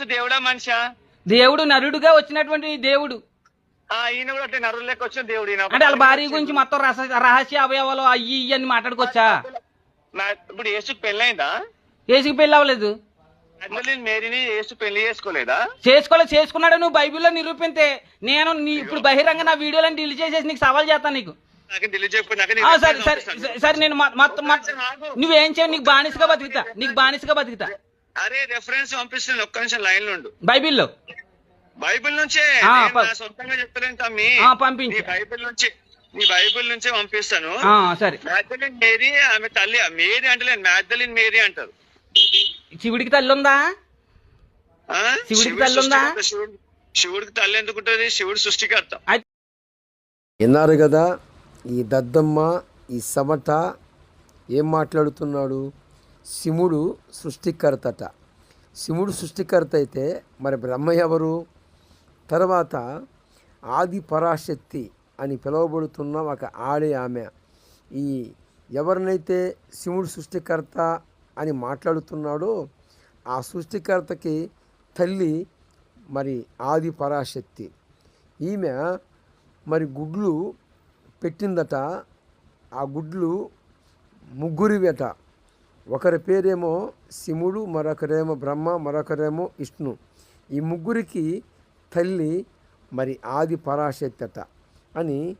యేసు దేవుడా మనిషా? దేవుడు నరుడుగా వచ్చినటువంటి దేవుడు. ఆ ఈయన కూడా అంటే నరుల లెక్క వచ్చిన దేవుడు ఈయన. అంటే వాళ్ళ భార్య గురించి మొత్తం రహస్య రహస్య అవయవాలు అయ్యి ఇయ్యి అని మాట్లాడుకోవచ్చా? నా- ఇప్పుడు యేసు పెళ్ళైందా? ఏసుకి పెళ్ళి అవ్వలేదు. మేరీని యేసు పెళ్ళి చేసుకోలేదా? చేసుకోలేదు చేసుకున్నాడు నువ్వు బైబిల్లో నిరూపితే. నేను నీ ఇప్పుడు బహిరంగ నా వీడియోలను డిలీట్ చేసేసి నీకు సవాల్ చేస్తాను నీకు. నాకు డిలీట్ చేయకపోతే నాకు ఆ, సరే సరే సరే, నేను మొ- మొత్తం మొత్తం నువ్వేం చేయవు నీకు బానిసగా బతుకుతా నీకు బానిసగా బతుకుతా. అరే రెఫరెన్స్ పంపిస్తున్నాను ఒక్క నిమిషం లైన్లో ఉండు. బైబిల్లో. బైబిల్ నుంచే ఆ, నేను ప- నా సొంతంగా చెప్తలేను తమ్మి. ఆ, నీ పంపించు బైబిల్ నుంచి నీ బైబిల్ నుంచే పంపిస్తాను. ఆ, సరే. మ్యాథలిన్ మేరీ ఆమె తల్లి మేరీ అంటలేను మ్యాథలిన్ మేరీ అంటారు. శివుడికి తల్లి ఉందా? ఆ? శివుడికి శివుడు తల్లి ఉందా? సృష్టికర్త, శివుడు శివుడికి తల్లి ఎందుకు ఉంటుంది? శివుడు సృష్టికర్త. అయితే విన్నారు కదా ఈ దద్దమ్మ ఈ సమట ఏం మాట్లాడుతున్నాడు? శివుడు సృష్టికర్తట. శివుడు సృష్టికర్త అయితే మరి బ్రహ్మ ఎవరు? తర్వాత ఆది పరాశక్తి అని పిలువబడుతున్న ఒక ఆడే ఆమె. ఈ ఎవరినైతే శివుడు సృష్టికర్త అని మాట్లాడుతున్నాడో ఆ సృష్టికర్తకి తల్లి మరి ఆది పరాశక్తి. ఈమె మరి గుడ్లు పెట్టిందట. ఆ గుడ్లు ముగ్గురివేట. ఒకరి పేరేమో శివుడు మరొకరేమో బ్రహ్మ మరొకరేమో విష్ణు. ఈ ముగ్గురికి తల్లి మరి ఆది పరాశక్తట అని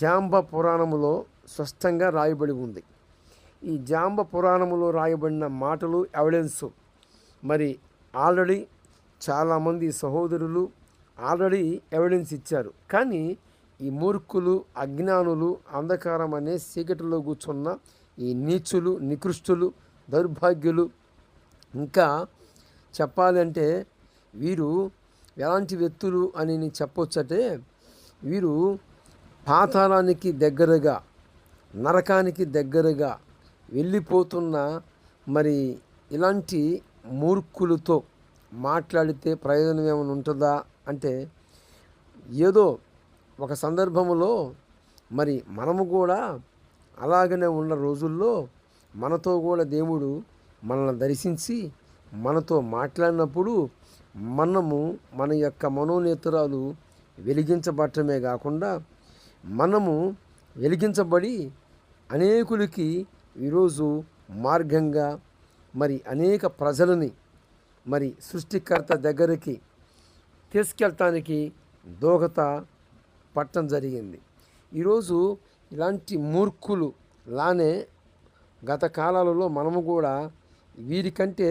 జాంబ పురాణములో స్పష్టంగా రాయబడి ఉంది. ఈ జాంబ పురాణములో రాయబడిన మాటలు ఎవిడెన్స్. మరి ఆల్రెడీ చాలామంది సహోదరులు ఆల్రెడీ ఎవిడెన్స్ ఇచ్చారు. కానీ ఈ మూర్ఖులు అజ్ఞానులు అంధకారం అనే చీకటిలో కూర్చున్న ఈ నీచులు నికృష్టులు దౌర్భాగ్యులు. ఇంకా చెప్పాలంటే వీరు ఎలాంటి వ్యక్తులు అని నేను చెప్పొచ్చటే వీరు పాతాళానికి దగ్గరగా నరకానికి దగ్గరగా వెళ్ళిపోతున్న మరి ఇలాంటి మూర్ఖులతో మాట్లాడితే ప్రయోజనం ఏమైనా ఉంటుందా అంటే ఏదో ఒక సందర్భంలో మరి మనము కూడా అలాగనే ఉన్న రోజుల్లో మనతో కూడా దేవుడు మనల్ని దర్శించి మనతో మాట్లాడినప్పుడు మనము మన యొక్క మనోనేతరాలు వెలిగించబడటమే కాకుండా మనము వెలిగించబడి అనేకులకి ఈరోజు మార్గంగా మరి అనేక ప్రజలని మరి సృష్టికర్త దగ్గరికి తీసుకెళ్ళటానికి దోహత పట్టడం జరిగింది. ఈరోజు ఇలాంటి మూర్ఖులు లానే గత కాలాలలో మనము కూడా వీరికంటే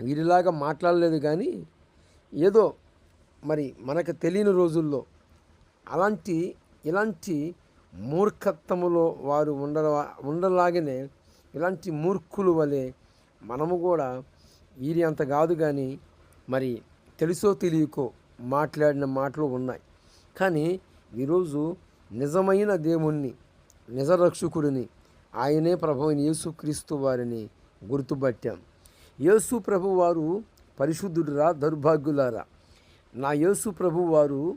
వీరిలాగా మాట్లాడలేదు కానీ ఏదో మరి మనకు తెలియని రోజుల్లో అలాంటి ఇలాంటి మూర్ఖత్వములో వారు ఉండ ఉండలాగానే ఇలాంటి మూర్ఖులు వలె మనము కూడా వీరి అంత కాదు కానీ మరి తెలుసో తెలియకో మాట్లాడిన మాటలు ఉన్నాయి. కానీ ఈరోజు నిజమైన దేవుణ్ణి నిజరక్షకుడిని ఆయనే ప్రభు యేసుక్రీస్తు వారిని గుర్తుపట్టాం. యేసు ప్రభు వారు పరిశుద్ధుడురా దౌర్భాగ్యులారా. నా యేసు ప్రభు వారు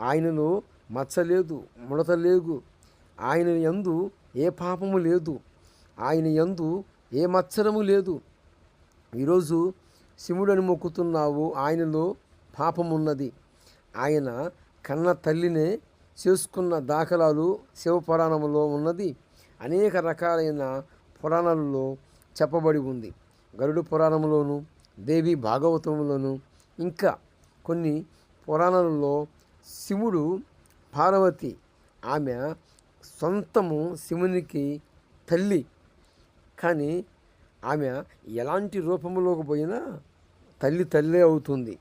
ఆయనలో మచ్చలేదు ముడత లేదు ఆయన యందు ఏ పాపము లేదు. ఆయన యందు ఏ మచ్చరము లేదు. ఈరోజు శివుడని మొక్కుతున్నావు ఆయనలో పాపమున్నది. ఆయన కన్న తల్లినే చేసుకున్న దాఖలాలు శివపురాణంలో ఉన్నది. అనేక రకాలైన పురాణాలలో చెప్పబడి ఉంది. గరుడు పురాణంలోను దేవి భాగవతంలోను ఇంకా కొన్ని పురాణాలలో శివుడు పార్వతి ఆమె సొంతము శివునికి తల్లి. కానీ ఆమె ఎలాంటి రూపంలోకి పోయినా తల్లి తల్లే అవుతుంది.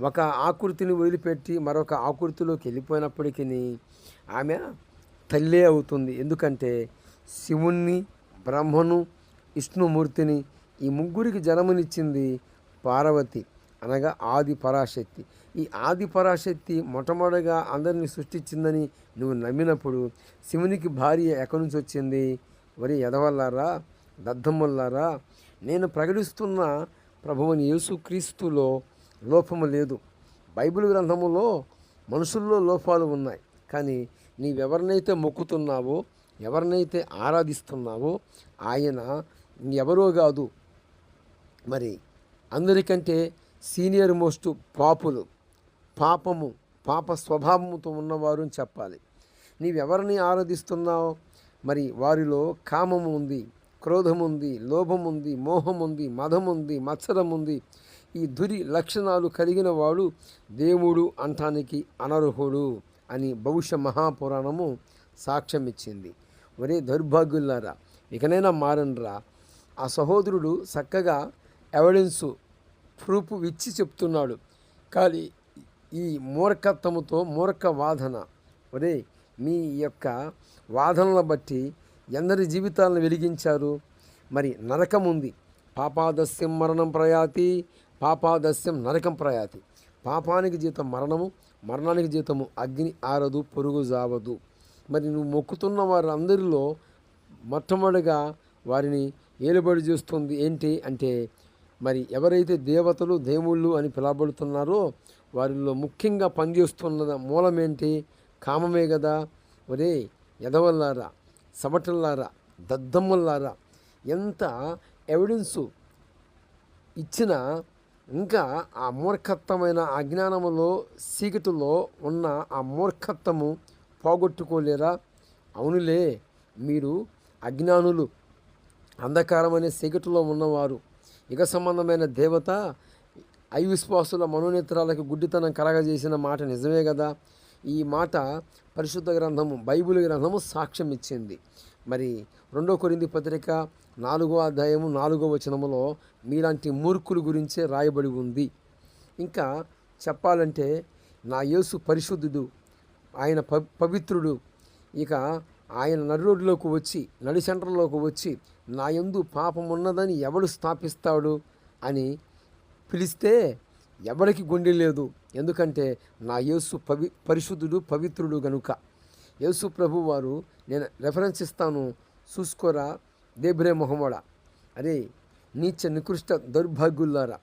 ఒక ఆకృతిని వదిలిపెట్టి మరొక ఆకృతిలోకి వెళ్ళిపోయినప్పటికీ ఆమె తల్లే అవుతుంది. ఎందుకంటే శివుణ్ణి బ్రహ్మను విష్ణుమూర్తిని ఈ ముగ్గురికి జన్మనిచ్చింది పార్వతి అనగా ఆది పరాశక్తి. ఈ ఆది పరాశక్తి మొట్టమొదటిగా అందరిని సృష్టించిందని నువ్వు నమ్మినప్పుడు శివునికి భార్య ఎక్కడి నుంచి వచ్చింది? వరి ఎదవల్లారా? దద్దమ్మల్లారా? నేను ప్రకటిస్తున్న ప్రభువుని యేసుక్రీస్తులో లోపము లేదు. బైబిల్ గ్రంథములో మనుషుల్లో లోపాలు ఉన్నాయి. కానీ నీవెవరినైతే మొక్కుతున్నావో ఎవరినైతే ఆరాధిస్తున్నావో ఆయన ఎవరో కాదు. మరి అందరికంటే సీనియర్ మోస్ట్ పాపులు పాపము పాప స్వభావముతో ఉన్నవారు అని చెప్పాలి. నీవెవరిని ఆరాధిస్తున్నావు? మరి వారిలో కామము ఉంది క్రోధం ఉంది లోభం ఉంది మోహం ఉంది మదం ఉంది మత్సరం ఉంది. ఈ దురి లక్షణాలు కలిగిన వాడు దేవుడు అంటానికి అనర్హుడు అని భవిష్య మహాపురాణము సాక్ష్యం ఇచ్చింది ఒరే దౌర్భాగ్యులారా ఇకనైనా మారనరా. ఆ సహోదరుడు చక్కగా ఎవిడెన్సు ప్రూఫ్ ఇచ్చి చెప్తున్నాడు. కానీ ఈ మూర్ఖత్వముతో మూర్ఖ వాదన ఒరే మీ యొక్క వాదనల బట్టి ఎందరి జీవితాలను వెలిగించారు? మరి నరకం ఉంది పాపాదస్యం మరణం ప్రయాతి పాపాదస్యం నరకం ప్రయాతి. పాపానికి జీతం మరణము మరణానికి జీతము అగ్ని ఆరదు పొరుగు జావదు. మరి నువ్వు మొక్కుతున్న వారందరిలో మొట్టమొదటిగా వారిని ఏలుబడి చేస్తుంది ఏంటి అంటే మరి ఎవరైతే దేవతలు దేవుళ్ళు అని పిలవబడుతున్నారో వారిలో ముఖ్యంగా పనిచేస్తున్న మూలం ఏంటి? కామమే కదా. ఒరే ఎదవల్లారా సమటల్లారా దద్దమ్మల్లారా ఎంత ఎవిడెన్సు ఇచ్చిన ఇంకా ఆ మూర్ఖత్వమైన అజ్ఞానములో సీకటిలో ఉన్న ఆ మూర్ఖత్వము పోగొట్టుకోలేరా? అవునులే మీరు అజ్ఞానులు అంధకారమనే సీకటిలో ఉన్నవారు. యుగ సంబంధమైన దేవత అవిశ్వాసుల మనోనేత్రాలకు గుడ్డితనం కలగజేసిన మాట నిజమే కదా ఈ మాట పరిశుద్ధ గ్రంథము బైబిల్ గ్రంథము సాక్ష్యం ఇచ్చింది మరి రెండో కొరింది పత్రిక నాలుగో అధ్యాయము నాలుగో వచనములో మీలాంటి మూర్ఖుల గురించే రాయబడి ఉంది. ఇంకా చెప్పాలంటే నా యేసు పరిశుద్ధుడు ఆయన ప పవిత్రుడు ఇక ఆయన నడిరోడ్లోకి వచ్చి నడి సెంటర్లోకి వచ్చి నా ఎందు పాపం ఉన్నదని ఎవడు స్థాపిస్తాడు అని పిలిస్తే ఎవడికి గుండె లేదు. ఎందుకంటే నా యేసు పవి పరిశుద్ధుడు పవిత్రుడు గనుక. యేసు ప్రభు వారు నేను రెఫరెన్స్ ఇస్తాను చూసుకోరా? దేబ్రే మొహమోడ అరే నీచ నికృష్ట దౌర్భాగ్యులారా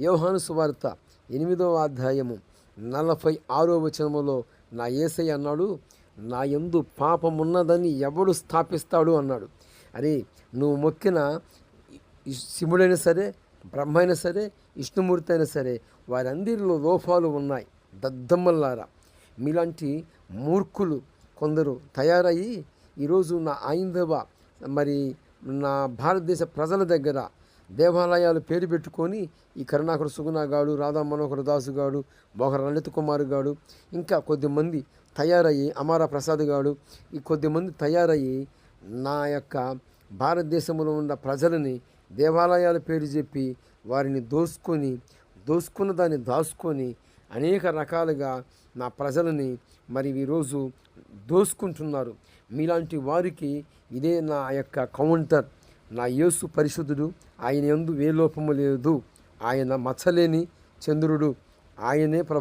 యోహాను సువార్త ఎనిమిదవ అధ్యాయము నలభై ఆరో వచనములో నా ఏసై అన్నాడు నా ఎందు పాపమున్నదని ఎవడు స్థాపిస్తాడు? అన్నాడు. అరే నువ్వు మొక్కిన శివుడైనా సరే బ్రహ్మ అయినా సరే విష్ణుమూర్తి అయినా సరే వారందరిలో లోపాలు ఉన్నాయి. దద్దమ్మల్లారా. మీలాంటి మూర్ఖులు కొందరు తయారయ్యి ఈరోజు నా ఐందవ మరి నా భారతదేశ ప్రజల దగ్గర దేవాలయాలు పేరు పెట్టుకొని ఈ కరుణాకర సుగుణ గాడు రాధా మనోహర దాసు గాడు బోహర లలిత కుమార్ గాడు ఇంకా కొద్దిమంది తయారయ్యి అమారా ప్రసాద్ గాడు ఈ కొద్దిమంది తయారయ్యి నా యొక్క భారతదేశంలో ఉన్న ప్రజలని దేవాలయాల పేరు చెప్పి వారిని దోసుకొని దోసుకున్న దాన్ని దాచుకొని అనేక రకాలుగా నా ప్రజలని మరి ఈరోజు దోసుకుంటున్నారు. మీలాంటి వారికి ఇదే నా యొక్క కౌంటర్. నా యేసు పరిశుద్ధుడు ఆయన ఎందు ఏ లోపము లేదు. ఆయన మచ్చలేని చంద్రుడు. ఆయనే ప్ర